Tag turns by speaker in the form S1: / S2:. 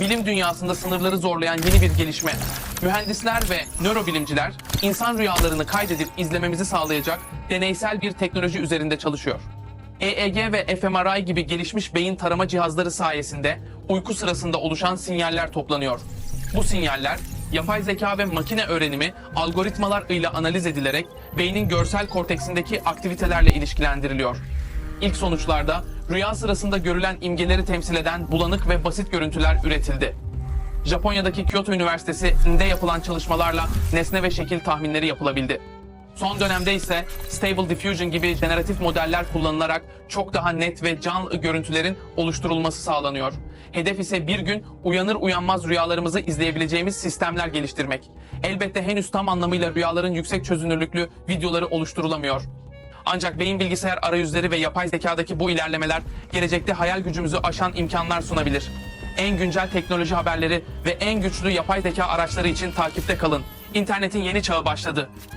S1: bilim dünyasında sınırları zorlayan yeni bir gelişme. Mühendisler ve nörobilimciler insan rüyalarını kaydedip izlememizi sağlayacak deneysel bir teknoloji üzerinde çalışıyor. EEG ve fMRI gibi gelişmiş beyin tarama cihazları sayesinde uyku sırasında oluşan sinyaller toplanıyor. Bu sinyaller yapay zeka ve makine öğrenimi algoritmalar ile analiz edilerek beynin görsel korteksindeki aktivitelerle ilişkilendiriliyor. İlk sonuçlarda rüya sırasında görülen imgeleri temsil eden bulanık ve basit görüntüler üretildi. Japonya'daki Kyoto Üniversitesi'nde yapılan çalışmalarla nesne ve şekil tahminleri yapılabildi. Son dönemde ise Stable Diffusion gibi generatif modeller kullanılarak çok daha net ve canlı görüntülerin oluşturulması sağlanıyor. Hedef ise bir gün uyanır uyanmaz rüyalarımızı izleyebileceğimiz sistemler geliştirmek. Elbette henüz tam anlamıyla rüyaların yüksek çözünürlüklü videoları oluşturulamıyor. Ancak beyin bilgisayar arayüzleri ve yapay zekadaki bu ilerlemeler gelecekte hayal gücümüzü aşan imkanlar sunabilir. En güncel teknoloji haberleri ve en güçlü yapay zeka araçları için takipte kalın. İnternetin yeni çağı başladı.